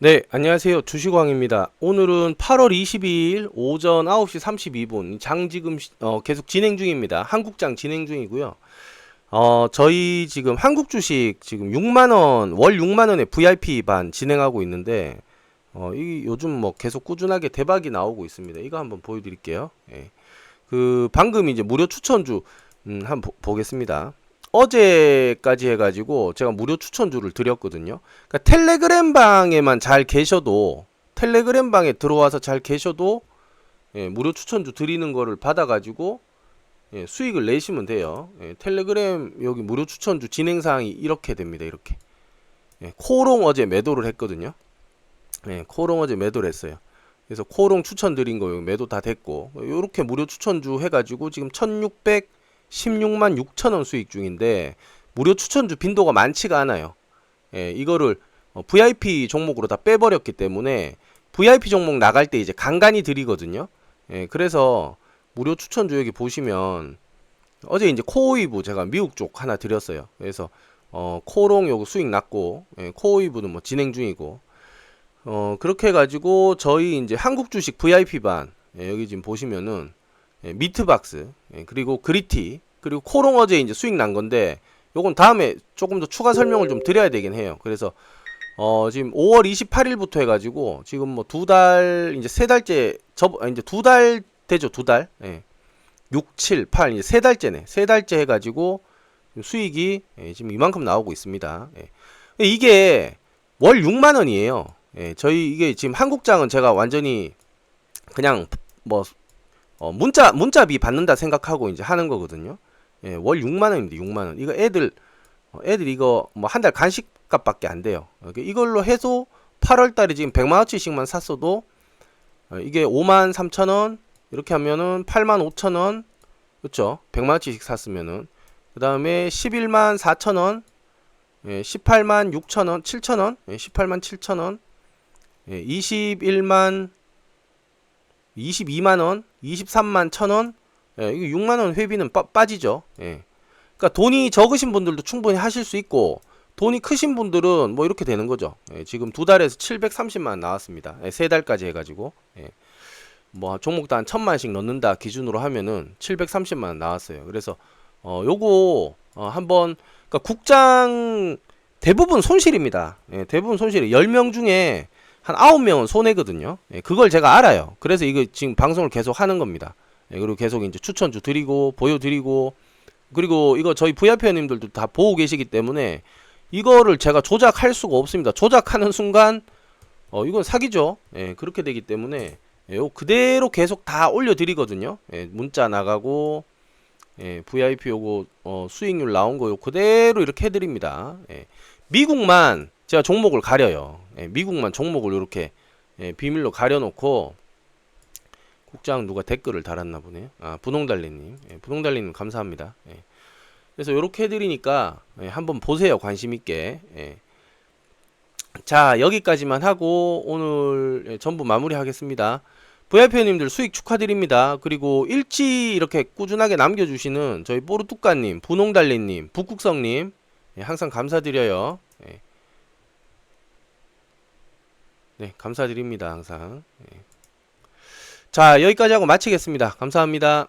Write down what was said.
네, 안녕하세요. 주식왕입니다. 오늘은 8월 22일 오전 9시 32분 장 지금 시- 어, 계속 진행 중입니다. 한국장 진행 중이고요. 어, 저희 지금 한국 주식 지금 6만 원, 월 6만 원에 VIP 반 진행하고 있는데 어, 이 요즘 뭐 계속 꾸준하게 대박이 나오고 있습니다. 이거 한번 보여 드릴게요. 예. 그 방금 이제 무료 추천주 음, 한번 보, 보겠습니다. 어제까지 해가지고 제가 무료 추천주를 드렸거든요. 그러니까 텔레그램 방에만 잘 계셔도 텔레그램 방에 들어와서 잘 계셔도 예, 무료 추천주 드리는 거를 받아가지고 예, 수익을 내시면 돼요. 예, 텔레그램 여기 무료 추천주 진행 사항이 이렇게 됩니다. 이렇게 예, 코롱 어제 매도를 했거든요. 예, 코롱 어제 매도를 했어요. 그래서 코롱 추천드린 거 매도 다 됐고 이렇게 무료 추천주 해가지고 지금 1616만 6천 원 수익 중인데 무료 추천주 빈도가 많지가 않아요. 예, 이거를 어, VIP 종목으로 다 빼버렸기 때문에 VIP 종목 나갈 때 이제 간간히 드리거든요. 예, 그래서 무료 추천주 여기 보시면 어제 이제 코오이브 제가 미국 쪽 하나 드렸어요. 그래서 어, 코롱 요거 수익 났고 예, 코오이브는 뭐 진행 중이고 어, 그렇게 해가지고 저희 이제 한국 주식 VIP 반 예, 여기 지금 보시면은 예, 미트박스 예, 그리고 그리티 그리고 코롱 어제 이제 수익 난 건데 요건 다음에 조금 더 추가 설명을 좀 드려야 되긴 해요. 그래서 어 지금 5월 28일부터 해가지고 지금 뭐 두 달 이제 세 달째 접 아, 이제 두 달 되죠 두 달. 예. 6, 7, 8 이제 세 달째네. 세 달째 해가지고 수익이 예, 지금 이만큼 나오고 있습니다. 예. 이게 월 6만 원이에요. 예, 저희 이게 지금 한국장은 제가 완전히 그냥 뭐 어, 문자 문자비 받는다 생각하고 이제 하는 거거든요. 예, 월 6만 원입니다. 6만 원. 이거 애들 어, 애들 이거 뭐 한 달 간식값밖에 안 돼요. 어, 이걸로 해서 8월 달에 지금 100만 원치씩만 샀어도 어, 이게 5만 3천 원 이렇게 하면은 8만 5천 원 그렇죠? 100만 원치씩 샀으면은 그다음에 11만 4천 원 예, 18만 6천 원, 7천 원, 예, 18만 7천 원, 예, 21만 22만 원, 23만 천 원, 예, 이거 6만 원 회비는 빠, 빠지죠. 예. 그러니까 돈이 적으신 분들도 충분히 하실 수 있고 돈이 크신 분들은 뭐 이렇게 되는 거죠. 예, 지금 두 달에서 730만 원 나왔습니다. 예, 세 달까지 해가지고 예. 뭐 종목도 한 천만씩 넣는다 기준으로 하면은 730만 원 나왔어요. 그래서 어 요거 어, 한번 그러니까 국장 대부분 손실입니다. 예, 대부분 손실이 10명 중에 한 9명은 손해거든요. 예, 그걸 제가 알아요. 그래서 이거 지금 방송을 계속 하는 겁니다. 예, 그리고 계속 이제 추천주 드리고 보여드리고 그리고 이거 저희 VIP님들도 다 보고 계시기 때문에 이거를 제가 조작할 수가 없습니다. 조작하는 순간 어 이건 사기죠. 예, 그렇게 되기 때문에 예, 요 그대로 계속 다 올려드리거든요. 예, 문자 나가고 예, VIP 요거 어, 수익률 나온 거 요 그대로 이렇게 해드립니다. 예, 미국만 제가 종목을 가려요. 예, 미국만 종목을 이렇게 예, 비밀로 가려놓고 국장 누가 댓글을 달았나 보네요. 아 분홍달리님, 예, 분홍달리님 감사합니다. 예. 그래서 이렇게 해드리니까 예, 한번 보세요 관심 있게. 예. 자 여기까지만 하고 오늘 예, 전부 마무리하겠습니다. VIP님들 수익 축하드립니다. 그리고 일치 이렇게 꾸준하게 남겨주시는 저희 뽀르뚜까님, 분홍달리님, 북국성님 예, 항상 감사드려요. 예. 네, 감사드립니다. 항상. 예. 자, 여기까지 하고 마치겠습니다. 감사합니다.